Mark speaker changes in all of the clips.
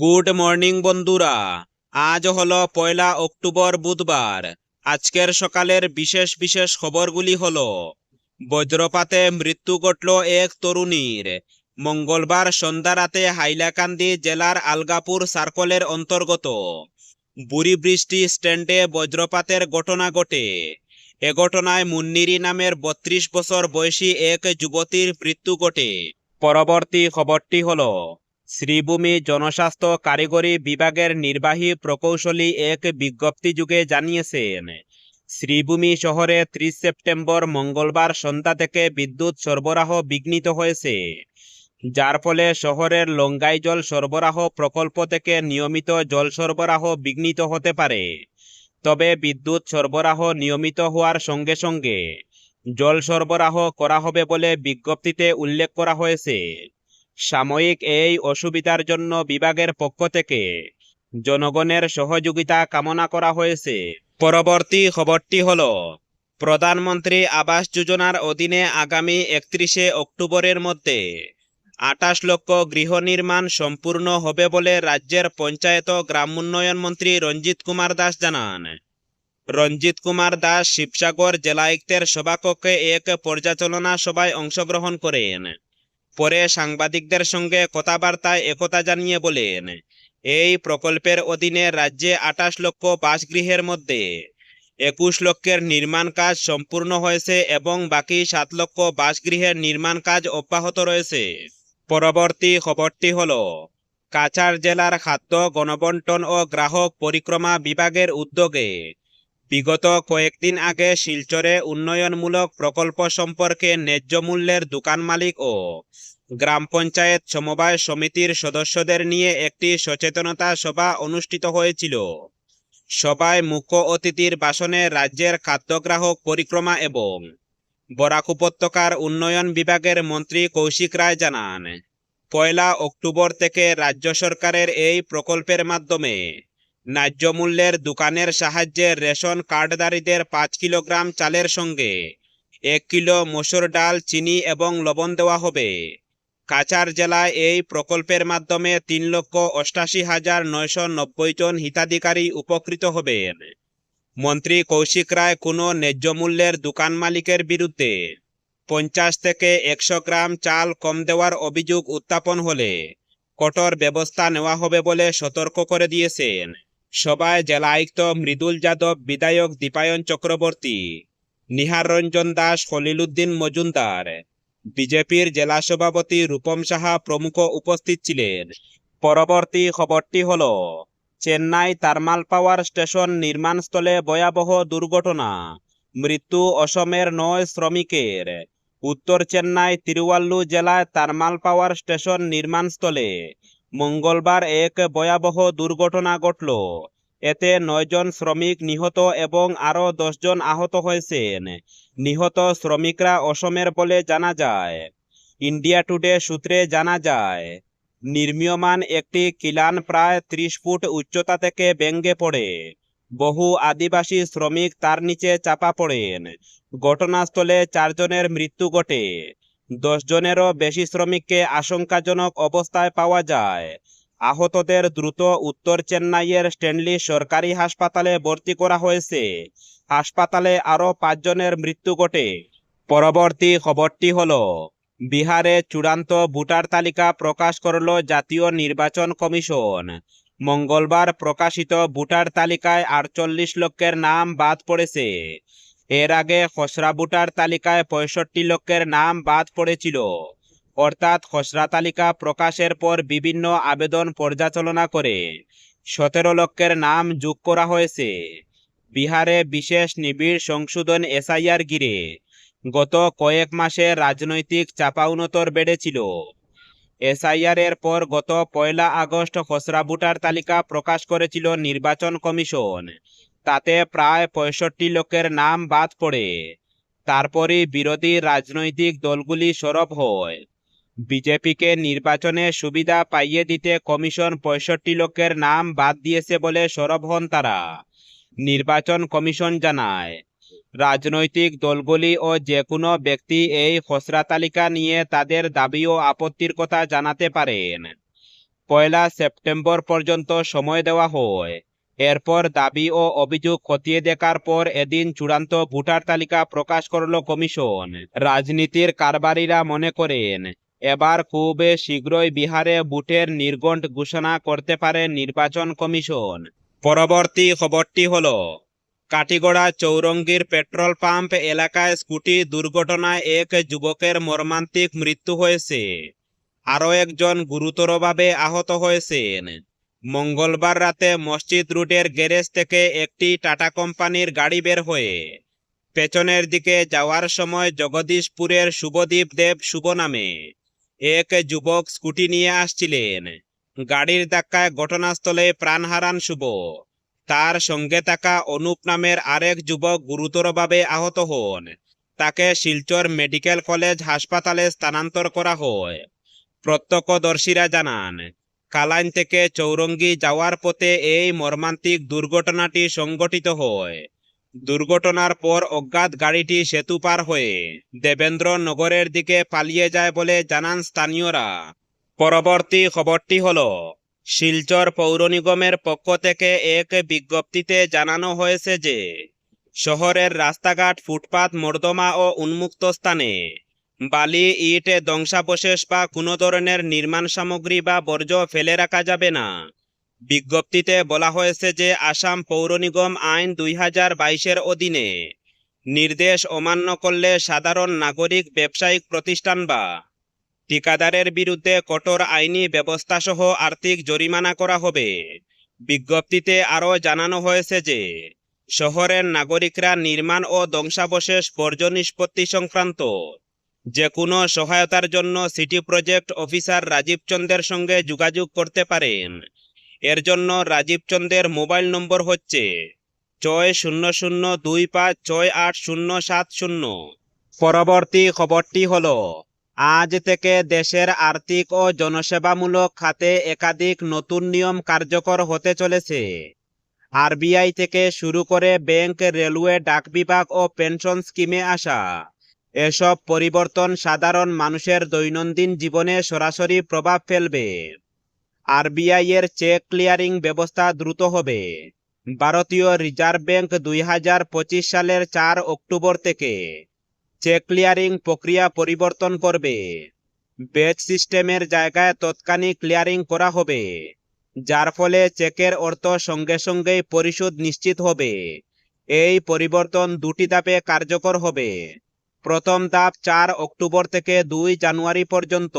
Speaker 1: Good morning বন্ধুরা। আজ হলো পয়লা অক্টোবর বুধবার। আজকের সকালের বিশেষ বিশেষ খবরগুলি হল, বজ্রপাতে মৃত্যু ঘটল এক তরুণীর। মঙ্গলবার সন্ধ্যা রাতে হাইলাকান্দি জেলার আলগাপুর সার্কলের অন্তর্গত বুড়ি বৃষ্টি স্ট্যান্ডে বজ্রপাতের ঘটনা ঘটে। এ ঘটনায় মুন্নিরি নামের বত্রিশ বছর বয়সী এক যুবতীর মৃত্যু ঘটে। পরবর্তী খবরটি হলো শ্রীভূমি জনস্বাস্থ্য কারিগরি বিভাগের নির্বাহী প্রকৌশলী এক বিজ্ঞপ্তি যুগে জানিয়েছেন, শ্রীভূমি শহরে ত্রিশ সেপ্টেম্বর মঙ্গলবার সন্ধ্যা থেকে বিদ্যুৎ সরবরাহ বিঘ্নিত হয়েছে, যার ফলে শহরের লঙ্গাই জল সরবরাহ প্রকল্প থেকে নিয়মিত জল সরবরাহ বিঘ্নিত হতে পারে। তবে বিদ্যুৎ সরবরাহ নিয়মিত হওয়ার সঙ্গে সঙ্গে জল সরবরাহ করা হবে বলে বিজ্ঞপ্তিতে উল্লেখ করা হয়েছে। সাময়িক এই অসুবিধার জন্য বিভাগের পক্ষ থেকে জনগণের সহযোগিতা কামনা করা হয়েছে। পরবর্তী খবরটি হল, প্রধানমন্ত্রী আবাস যোজনার অধীনে আগামী একত্রিশে অক্টোবরের মধ্যে আটাশ লক্ষ গৃহ নির্মাণ সম্পূর্ণ হবে বলে রাজ্যের পঞ্চায়েত গ্রাম উন্নয়ন মন্ত্রী রঞ্জিত কুমার দাস জানান। রঞ্জিত কুমার দাস শিবসাগর জেলায়ুক্তের সভাকক্ষে এক পর্যালোচনা সভায় অংশগ্রহণ করেন। পরে সাংবাদিকদের সঙ্গে কথাবার্তায় একথা জানিয়ে বলেন, এই প্রকল্পের অধীনে রাজ্যে আঠাশ লক্ষ বাসগৃহের মধ্যে একুশ লক্ষের নির্মাণ কাজ সম্পূর্ণ হয়েছে এবং বাকি সাত লক্ষ বাসগৃহের নির্মাণ কাজ অব্যাহত রয়েছে। পরবর্তী খবরটি হল, কাছাড় জেলার খাদ্য, গণবন্টন ও গ্রাহক পরিক্রমা বিভাগের উদ্যোগে বিগত কয়েকদিন আগে শিলচরে উন্নয়নমূলক প্রকল্প সম্পর্কে ন্যায্য মূল্যের দোকান মালিক ও গ্রাম পঞ্চায়েত সমবায় সমিতির সদস্যদের নিয়ে একটি সচেতনতা সভা অনুষ্ঠিত হয়েছিল। সভায় মুখ্য অতিথির ভাষণে রাজ্যের খাদ্যগ্রাহক পরিক্রমা এবং বরাক উপত্যকার উন্নয়ন বিভাগের মন্ত্রী কৌশিক রায় জানান, পয়লা অক্টোবর থেকে রাজ্য সরকারের এই প্রকল্পের মাধ্যমে ন্যায্য মূল্যের দোকানের সাহায্যে রেশন কার্ডধারীদের পাঁচ কিলোগ্রাম চালের সঙ্গে এক কিলো মসুর ডাল, চিনি এবং লবণ দেওয়া হবে। কাছাড় জেলায় এই প্রকল্পের মাধ্যমে তিন লক্ষ অষ্টাশি হাজার নয়শো নব্বই জন হিতাধিকারী উপকৃত হবেন। মন্ত্রী কৌশিক রায়, কোনো ন্যায্য মূল্যের দোকান মালিকের বিরুদ্ধে পঞ্চাশ থেকে একশো গ্রাম চাল কম দেওয়ার অভিযোগ উত্থাপন হলে কঠোর ব্যবস্থা নেওয়া হবে বলে সতর্ক করে দিয়েছেন। সভায় জেলা আয়ুক্ত মৃদুল যাদব, বিধায়ক দীপায়ন চক্রবর্তী, নিহার রঞ্জন দাস, খলিলুদ্দিন মজুমদার, বিজেপির জেলা সভাপতি রূপম সাহা প্রমুখ উপস্থিত ছিলেন। পরবর্তী খবরটি হল, চেন্নাই থার্মাল পাওয়ার স্টেশন নির্মাণস্থলে ভয়াবহ দুর্ঘটনা। মৃত্যু অসমের নয় শ্রমিকের। উত্তর চেন্নাই তিরুয়াল্লু জেলায় থার্মাল পাওয়ার স্টেশন নির্মাণস্থলে মঙ্গলবার এক ভয়াবহ দুর্ঘটনা ঘটল। এতে নয়জন শ্রমিক নিহত এবং আরও দশজন আহত হয়েছেন। নিহত শ্রমিকরা অসমের বলে জানা যায়। ইন্ডিয়া টুডে সূত্রে জানা যায়, নির্মীয়মান একটি কিলান প্রায় ত্রিশ ফুট উচ্চতা থেকে ব্যঙ্গে পড়ে। বহু আদিবাসী শ্রমিক তার নিচে চাপা পড়েন। ঘটনাস্থলে চারজনের মৃত্যু ঘটে। জনেরও বেশি শ্রমিককে আশঙ্কাজনক অবস্থায় পাওয়া যায়। আহতদের দ্রুত উত্তর চেন্নাইয়ের স্ট্যানলি সরকারি হাসপাতালে ভর্তি করা হয়েছে। হাসপাতালে আরও পাঁচজনের মৃত্যু ঘটে। পরবর্তী খবরটি হল, বিহারে চূড়ান্ত ভোটার তালিকা প্রকাশ করল জাতীয় নির্বাচন কমিশন। মঙ্গলবার প্রকাশিত ভোটার তালিকায় আটচল্লিশ লক্ষের নাম বাদ পড়েছে। এর আগে খসড়া ভোটার তালিকায় পঁয়ষট্টি লক্ষের নাম বাদ পড়েছিল। অর্থাৎ খসড়া তালিকা প্রকাশের পর বিভিন্ন আবেদন পর্যালোচনা করে সতেরো লক্ষের নাম যোগ করা হয়েছে। বিহারে বিশেষ নিবিড় সংশোধন এসআইআর গিরে গত কয়েক মাসে রাজনৈতিক চাপাউনতর বেড়েছিল। এসআইআর এর পর গত পয়লা আগস্ট খসড়া ভোটার তালিকা প্রকাশ করেছিল নির্বাচন কমিশন। তাতে প্রায় পঁয়ষট্টি লোকের নাম বাদ পড়ে। তারপরই বিরোধী রাজনৈতিক দলগুলি সরব হয়। বিজেপিকে নির্বাচনে সুবিধা পাইয়ে দিতে কমিশন পঁয়ষট্টি লোকের নাম বাদ দিয়েছে বলে সরব হন তারা, নির্বাচন কমিশন জানায়। রাজনৈতিক দলগুলি ও যে কোনো ব্যক্তি এই খসড়া তালিকা নিয়ে তাদের দাবি ও আপত্তির কথা জানাতে পারেন। পয়লা সেপ্টেম্বর পর্যন্ত সময় দেওয়া হয়। এরপর দাবি ও অভিযোগ খতিয়ে দেখার পর এদিন চূড়ান্ত ভোটার তালিকা প্রকাশ করল কমিশন। রাজনীতির কারবারিরা মনে করেন, এবার খুব শীঘ্রই বিহারে ভোটের নির্ঘণ্ট ঘোষণা করতে পারে নির্বাচন কমিশন। পরবর্তী খবরটি হলো কাটিগড়া চৌরঙ্গীর পেট্রোল পাম্প এলাকায় স্কুটি দুর্ঘটনায় এক যুবকের মর্মান্তিক মৃত্যু হয়েছে। আরও একজন গুরুতরভাবে আহত হয়েছেন। মঙ্গলবার রাতে মসজিদ রুটের গ্যারেজ থেকে একটি টাটা কোম্পানির গাড়ি বের হয়ে পেছনের দিকে যাওয়ার সময় জগদীশপুরের শুভদীপ দেব শুভ নামে এক যুবক স্কুটি নিয়ে আসছিলেন। গাড়ির ধাক্কায় ঘটনাস্থলে প্রাণ হারান শুভ। তার সঙ্গে থাকা অনুপ নামের আরেক যুবক গুরুতরভাবে আহত হন। তাকে শিলচর মেডিকেল কলেজ হাসপাতালে স্থানান্তর করা হয়। প্রত্যক্ষদর্শীরা জানান কালাইন থেকে চৌরঙ্গি যাওয়ার পথে এই মর্মান্তিক দুর্ঘটনাটি সংঘটিত হয়। দুর্ঘটনার পর অজ্ঞাত গাড়িটি সেতু পার হয়ে দেবেন্দ্র নগরের দিকে পালিয়ে যায় বলে জানান স্থানীয়রা। পরবর্তী খবরটি হল, শিলচর পৌর নিগমের পক্ষ থেকে এক বিজ্ঞপ্তিতে জানানো হয়েছে যে, শহরের রাস্তাঘাট ফুটপাত মর্দমা ও উন্মুক্ত স্থানে বালি, ইট, ধ্বংসাবশেষ বা কোনো ধরনের নির্মাণ সামগ্রী বা বর্জ্য ফেলে রাখা যাবে না। বিজ্ঞপ্তিতে বলা হয়েছে যে আসাম পৌর নিগম আইন দুই হাজার বাইশের অধীনে নির্দেশ অমান্য করলে সাধারণ নাগরিক, ব্যবসায়িক প্রতিষ্ঠান বা ঠিকাদারের বিরুদ্ধে কঠোর আইনি ব্যবস্থাসহ আর্থিক জরিমানা করা হবে। বিজ্ঞপ্তিতে আরও জানানো হয়েছে যে শহরের নাগরিকরা নির্মাণ ও ধ্বংসাবশেষ বর্জ্য নিষ্পত্তি সংক্রান্ত যে কোনো সহায়তার জন্য সিটি প্রজেক্ট অফিসার রাজীব চন্দের সঙ্গে যোগাযোগ করতে পারেন। এর জন্য রাজীব চন্দের মোবাইল নম্বর হচ্ছে ছয় শূন্য শূন্য দুই পাঁচ ছয় আট শূন্য সাত শূন্য। পরবর্তী খবরটি হল, আজ থেকে দেশের আর্থিক ও জনসেবামূলক খাতে একাধিক নতুন নিয়ম কার্যকর হতে চলেছে। আরবিআই থেকে শুরু করে ব্যাংক, রেলওয়ে, ডাক বিভাগ ও পেনশন স্কিমে আসা। এসব পরিবর্তন সাধারণ মানুষের দৈনন্দিন জীবনে সরাসরি প্রভাব ফেলবে। আরবিআই এর চেক ক্লিয়ারিং ব্যবস্থা দ্রুত হবে। ভারতীয় রিজার্ভ ব্যাংক দুই হাজার পঁচিশ সালের চার অক্টোবর থেকে চেক ক্লিয়ারিং প্রক্রিয়া পরিবর্তন করবে। ব্যাচ সিস্টেমের জায়গায় তৎকালীন ক্লিয়ারিং করা হবে, যার ফলে চেকের অর্থ সঙ্গে সঙ্গেই পরিশোধ নিশ্চিত হবে। এই পরিবর্তন দুটি ধাপে কার্যকর হবে। প্রথম ধাপ চার অক্টোবর থেকে দুই জানুয়ারি পর্যন্ত,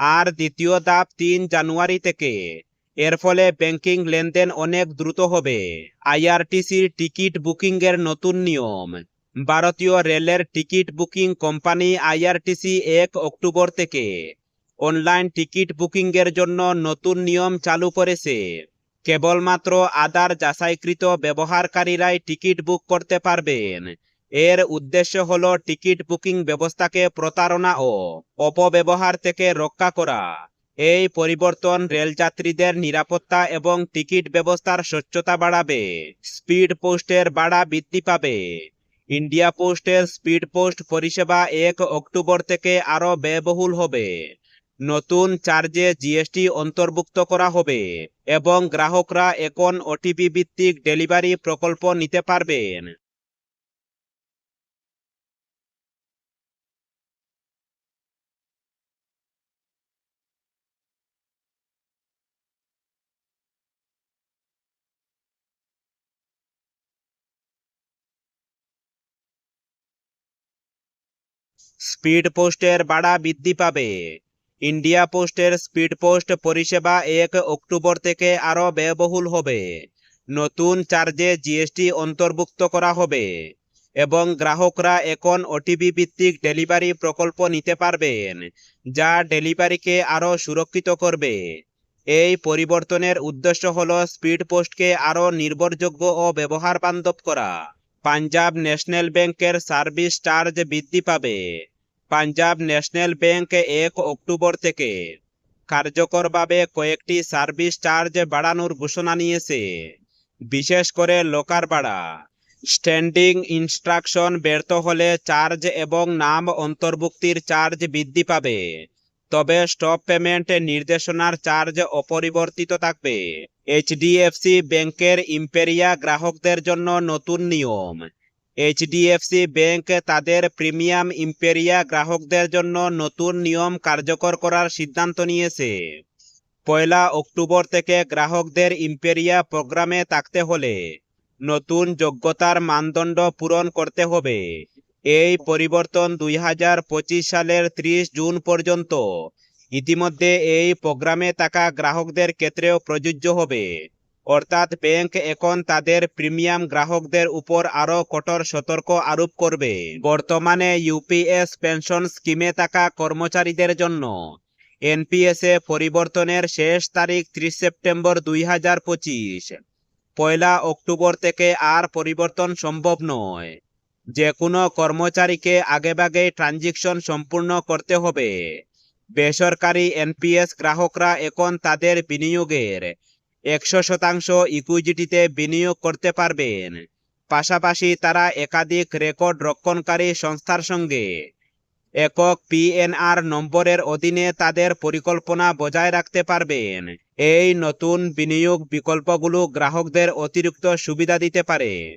Speaker 1: আর দ্বিতীয় ধাপ তিন জানুয়ারি থেকে। এর ফলে ব্যাংকিং লেনদেন অনেক দ্রুত হবে। আইআরটিসির টিকিট বুকিংয়ের নতুন নিয়ম। ভারতীয় রেলের টিকিট বুকিং কোম্পানি আইআরটিসি এক অক্টোবর থেকে। অনলাইন টিকিট বুকিংয়ের জন্য নতুন নিয়ম চালু করেছে। কেবলমাত্র আধার যাচাইকৃত ব্যবহারকারীরাই টিকিট বুক করতে পারবেন। এর উদ্দেশ্য হল টিকিট বুকিং ব্যবস্থাকে প্রতারণা ও অপব্যবহার থেকে রক্ষা করা। এই পরিবর্তন রেলযাত্রীদের নিরাপত্তা এবং টিকিট ব্যবস্থার স্বচ্ছতা বাড়াবে। স্পিড পোস্টের বাড়া বৃদ্ধি পাবে। ইন্ডিয়া পোস্টের স্পিড পোস্ট পরিষেবা এক অক্টোবর থেকে আরও ব্যয়বহুল হবে। নতুন চার্জে জিএসটি অন্তর্ভুক্ত করা হবে এবং গ্রাহকরা এখন ওটিপি ভিত্তিক ডেলিভারি প্রকল্প নিতে পারবেন। স্পিড পোস্টের ভাড়া বৃদ্ধি পাবে। ইন্ডিয়া পোস্টের স্পিড পোস্ট পরিষেবা এক অক্টোবর থেকে আরও ব্যয়বহুল হবে। নতুন চার্জে জিএসটি অন্তর্ভুক্ত করা হবে এবং গ্রাহকরা এখন ওটিপি ভিত্তিক ডেলিভারি প্রকল্প নিতে পারবেন, যা ডেলিভারিকে আরও সুরক্ষিত করবে। এই পরিবর্তনের উদ্দেশ্য হল স্পিড পোস্টকে আরও নির্ভরযোগ্য ও ব্যবহার বান্ধব করা। পাঞ্জাব ন্যাশনাল ব্যাংকের সার্ভিস চার্জ বৃদ্ধি পাবে। পাঞ্জাব ন্যাশনাল ব্যাংক এক অক্টোবর থেকে কার্যকরভাবে কয়েকটি সার্ভিস চার্জ বাড়ানোর ঘোষণা নিয়েছে, বিশেষ করে লোকার ভাড়া। স্ট্যান্ডিং ইনস্ট্রাকশন ব্যর্থ হলে চার্জ এবং নাম অন্তর্ভুক্তির চার্জ বৃদ্ধি পাবে, তবে স্টপ পেমেন্ট নির্দেশনার চার্জ অপরিবর্তিত থাকবে। এইচডিএফসি ব্যাংকের ইম্পেরিয়া গ্রাহকদের জন্য নতুন নিয়ম। এইচডিএফসি ব্যাংক তাদের প্রিমিয়াম ইম্পেরিয়া গ্রাহকদের জন্য নতুন নিয়ম কার্যকর করার সিদ্ধান্ত নিয়েছে। পয়লা অক্টোবর থেকে গ্রাহকদের ইম্পেরিয়া প্রোগ্রামে থাকতে হলে নতুন যোগ্যতার মানদণ্ড পূরণ করতে হবে। এই পরিবর্তন দুই হাজার পঁচিশ সালের ত্রিশ জুন পর্যন্ত। ইতিমধ্যে এই প্রোগ্রামে থাকা গ্রাহকদের ক্ষেত্রেও প্রযোজ্য হবে। অর্থাৎ ব্যাংক এখন তাদের প্রিমিয়াম গ্রাহকদের উপর আরও কঠোর সতর্ক আরোপ করবে। বর্তমানে ইউপিএস পেনশন স্কিমে থাকা কর্মচারীদের জন্য এনপিএসে পরিবর্তনের শেষ তারিখ ত্রিশ সেপ্টেম্বর দুই হাজার পঁচিশ। পয়লা অক্টোবর থেকে আর পরিবর্তন সম্ভব নয়। যে কোনো কর্মচারীকে আগেভাগে ট্রানজেকশন সম্পূর্ণ করতে হবে। বেসরকারি এনপিএস গ্রাহকরা এখন তাদের বিনিয়োগের একশো শতাংশ ইকুইজিটিতে বিনিয়োগ করতে পারবেন। পাশাপাশি তারা একাধিক রেকর্ড রক্ষণকারী সংস্থার সঙ্গে একক পিএনআর নম্বরের অধীনে তাদের পরিকল্পনা বজায় রাখতে পারবেন। এই নতুন বিনিয়োগ বিকল্পগুলো গ্রাহকদের অতিরিক্ত সুবিধা দিতে পারে।